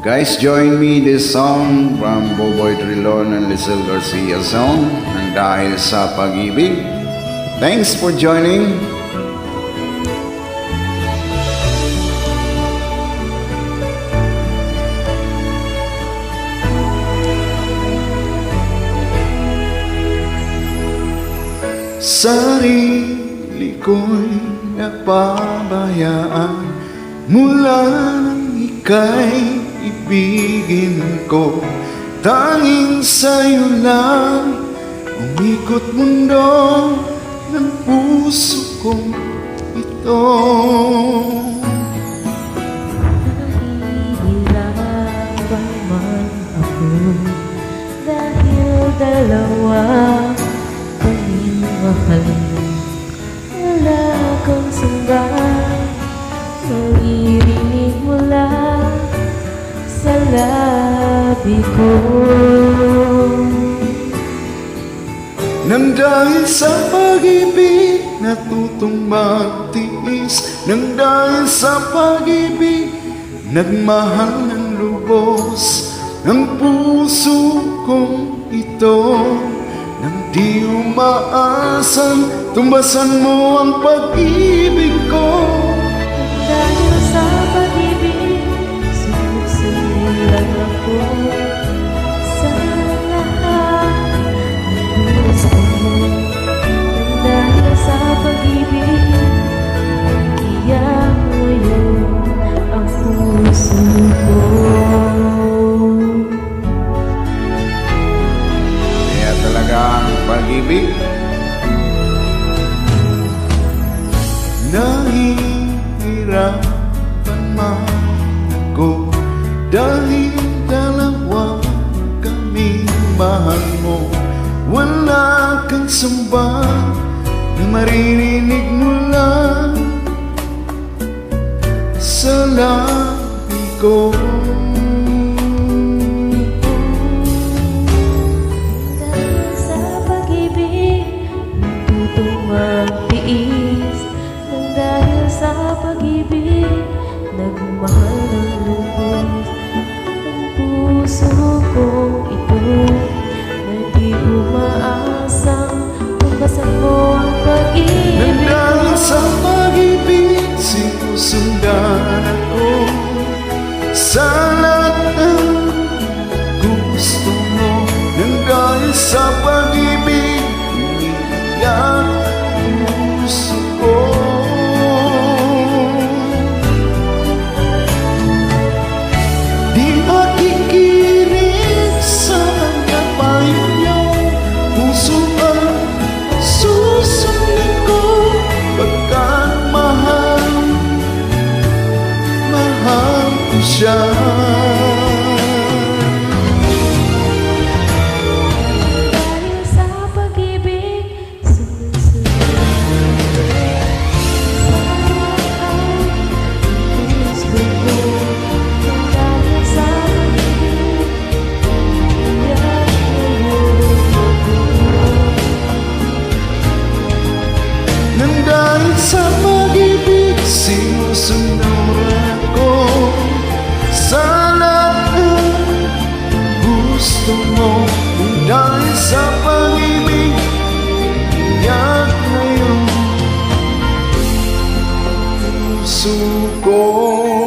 Guys, join me this song from Boboy Trilon and Lizelle Garcia song ng Dahil sa Pag-ibig. Thanks for joining. Sarili ko'y napabayaan Mula nang ika'y ibigin ko. Tanging sa'yo lang Umikot mundo ng puso ko ito. Nahihirapan man ako Dahil dalawa kaming mahal labi ko Nang dahil sa pag-ibig Natutong magtiis Nang dahil sa pag-ibig Nagmahal ng lubos Ang puso kong ito Nang di umaasan Tumbasan mo ang pag-ibig ko Kaya talaga ang pag-ibig. Nahihirapan man ako Dahil dalawa kami mahal mo. Wala kang samba Na maririnig sa pag-ibig. Nagmahal ng lubos Ang puso ko ito Na di umaasang Tumbasan mo ang pag-ibig Nandahil ko. sa pag-ibig Sinusundan ako. Sa mahal, mahal ko siya 祖国